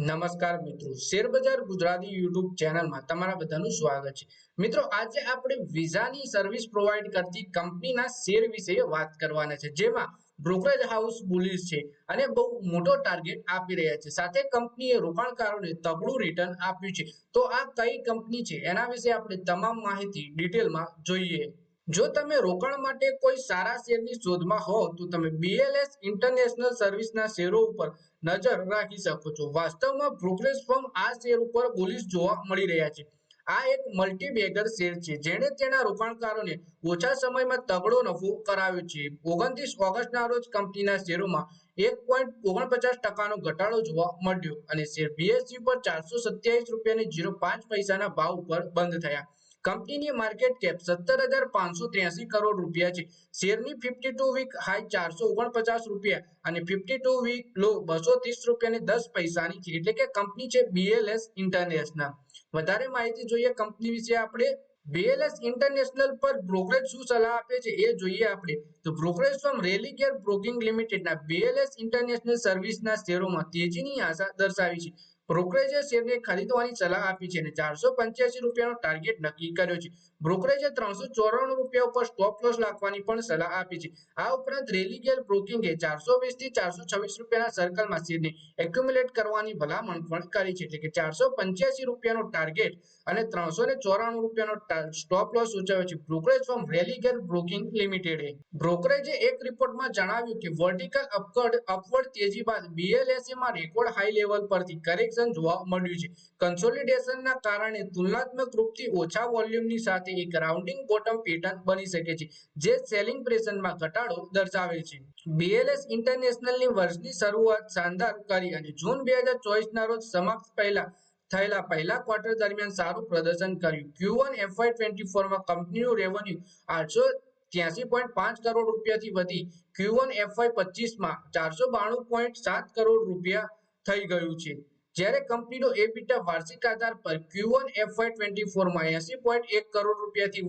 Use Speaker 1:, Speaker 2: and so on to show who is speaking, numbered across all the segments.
Speaker 1: નમસ્કાર મિત્રો. શેરબજાર ગુજરાતી યુટ્યુબ ચેનલમાં તમારા બધાનું સ્વાગત છે. મિત્રો, આજે આપણે વિઝાની સર્વિસ પ્રોવાઈડ કરતી કંપનીના શેર વિશે વાત કરવાના છે, જેમાં બ્રોકરેજ હાઉસ બુલિશ છે અને બહુ મોટો ટાર્ગેટ આપી રહ્યા છે. સાથે કંપનીએ રોકાણકારોને તગડું રિટર્ન આપ્યું છે. તો આ કઈ કંપની છે? એના વિશે આપણે તમામ માહિતી ડિટેલમાં જોઈએ. જો તમે રોકાણ માટે કોઈ સારા શેરની શોધમાં હો, તો તમે બીએલએસ ઇન્ટરનેશનલ સર્વિસના શેરો ઉપર નજર રાખી શકો છો. વાસ્તવમાં બ્રોકરેજ ફર્મ આ શેર ઉપર બોલિશ જોવા મળી રહ્યા છે. આ એક મલ્ટીબેગર શેર છે, જેણે તેના રોકાણકારોને ઓછા સમયમાં તગડો નફો કરાવ્યો છે. ઓગણત્રીસ ઓગસ્ટના રોજ કંપનીના શેરોમાં એક પોઈન્ટ ઓગણપચાસ ટકાનો ઘટાડો જોવા મળ્યો અને શેર બીએસસી પર ચારસો સત્યાવીસ રૂપિયાની જીરો પાંચ પૈસાના ભાવ ઉપર બંધ થયા. કંપનીની માર્કેટ કેપ સત્તર હજાર પાંચસો ત્ર્યાસી કરોડ રૂપિયા છે. શેરની ફિફ્ટી ટુ વીક હાઈ ચારસો ઓગણપચાસ રૂપિયા અને ફિફ્ટી ટુ વીક લો બસો ત્રીસ રૂપિયાની દસ પૈસાની છે. એટલે કે કંપની છે બીએલએસ ઇન્ટરનેશનલ. વધારે માહિતી જોઈએ કંપની વિશે આપણે. બીએલએસ ઇન્ટરનેશનલ પર બ્રોકરેજ શું સલાહ આપે છે એ જોઈએ આપણે. તો brokerage firm Religare broking લિમિટેડના બીએલએસ ઇન્ટરનેશનલ સર્વિસના શેરોમાં તેજીની આશા દર્શાવી છે. બ્રોકરેજે શેરને ખરીદવાની સલાહ આપી છે અને ચારસો પંચ્યાસી રૂપિયાનો ટાર્ગેટ નક્કી કર્યો છે. બ્રોકરેજે ત્રણસો ચોરાણું રૂપિયા ઉપર સ્ટોપ લોસ રાખવાની પણ સલાહ આપી છે. આ ઉપરાંત રેલીગેલ બ્રોકિંગે ચારસો વીસથી ચારસો છવ્વીસ રૂપિયાના સર્કલમાં શેરને એક્યુમ્યુલેટ કરવાની ભલામણ પણ કરી છે. એટલે કે ચારસો પંચ્યાસી રૂપિયાનો ટાર્ગેટ અને ત્રણસો ને ચોરાણું રૂપિયાનો સ્ટોપ લોસ સૂચવ્યો છે. બ્રોકરેજ ફર્મ રેલીગેલ બ્રોકિંગ લિમિટેડે. બ્રોકરેજે એક રિપોર્ટમાં જણાવ્યું કે વર્ટિકલ અપકડ અપવર્ડ તેજી બાદ બીએલએસએમાં રેકોર્ડ હાઈ લેવલ પરથી કરેક્શન કરેક્શન જોવા મળ્યું છે. કન્સોલિડેશનના કારણે તુલનાત્મક રૂપથી ઓછા વોલ્યુમની સાથે એક રાઉન્ડિંગ બોટમ પેટર્ન બની શકે છે, જે સેલિંગ પ્રેશરમાં ઘટાડો દર્શાવે છે. બીએલએસ ઇન્ટરનેશનલની વર્ષની શરૂઆત શાનદાર કરી અને જૂન બે હજાર ચોવીસના રોજ સમાપ્ત પહેલા, થયેલા પહેલા ક્વાર્ટર દરમિયાન સારું પ્રદર્શન કર્યું. ક્યુ વન એફવાય ટ્વેન્ટી ફોરમાં કંપનીનું રેવન્યુ આઠસો ત્યાસી પોઈન્ટ પાંચ કરોડ રૂપિયાથી વધી. ક્યુ વન એફવાય પચીસમાં ચારસો બાણું પોઈન્ટ સાત કરોડ રૂપિયા થઈ ગયું છે. જ્યારે કંપનીનો એબીટા વાર્ષિક આધાર પર Q1 FY24 માં 80.1 કરોડ રૂપિયાથી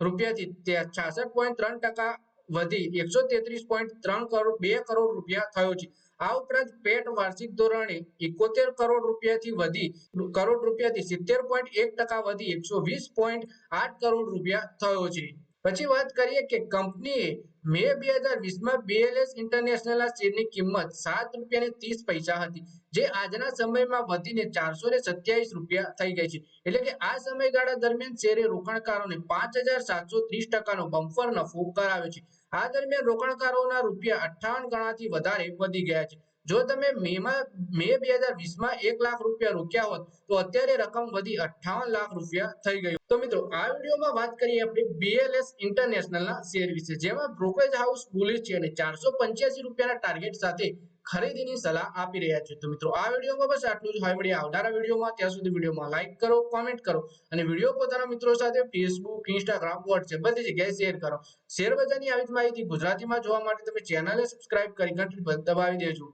Speaker 1: રૂપિયાથી છાસઠ પોઈન્ટ ત્રણ ટકા વધી એકસો તેત્રીસ પોઈન્ટ ત્રણ કરોડ, બે કરોડ રૂપિયા થયો છે. આ ઉપરાંત પેટ વાર્ષિક ધોરણે એકોતેર કરોડ રૂપિયાથી વધી કરોડ રૂપિયાથી સિત્તેર પોઈન્ટ એક ટકા વધી એકસો વીસ પોઈન્ટ આઠ કરોડ રૂપિયા થયો છે. પછી વાત કરીએ કે કંપનીએ મે બે હજાર વીસમાં બીએલએસ ઇન્ટરનેશનલના શેરની કિંમત સાત રૂપિયા ત્રીસ પૈસા હતી, જે આજના સમયમાં વધીને ચારસો ને સત્યાવીસ રૂપિયા થઈ ગઈ છે. એટલે કે આ સમયગાળા દરમિયાન શેરે રોકાણકારોને પાંચ હજાર સાતસો ત્રીસ ટકાનો બમ્પર નફો કરાવ્યો છે. આ દરમિયાન રોકાણકારોના રૂપિયા અઠ્ઠાવન ગણાથી વધારે વધી ગયા છે. જો તમે મેમાં, મે બે હજાર વીસમાં એક લાખ રૂપિયા રોક્યા હોત, તો અત્યારે રકમ વધી અઠ્ઠાવન લાખ રૂપિયા થઈ ગયું. તો મિત્રો, આ વિડીયોમાં વાત કરીએ આપણે બીએલએસ ઇન્ટરનેશનલના શેર વિશે, જેમાં બ્રોકરેજ હાઉસ બુલિશ છે અને ચારસો પંચ્યાસી રૂપિયાના ટાર્ગેટ સાથે ખરીદીની સલાહ આપી રહ્યા છે. તો મિત્રો, આ વિડીયોમાં બસ આટલું જ. હોય મળીએ આવનારા વિડીયોમાં. ત્યાં સુધી વિડીયોમાં લાઇક કરો કોમેન્ટ કરો અને વીડિયો પોતાના મિત્રો સાથે ફેસબુક ઇન્સ્ટાગ્રામ વોટ્સએપ બધી જગ્યાએ શેર કરો. શેર બજારની આવી માહિતી ગુજરાતીમાં જોવા માટે તમે ચેનલને સબસ્ક્રાઇબ કરી ઘંટી દબાવી દેજો.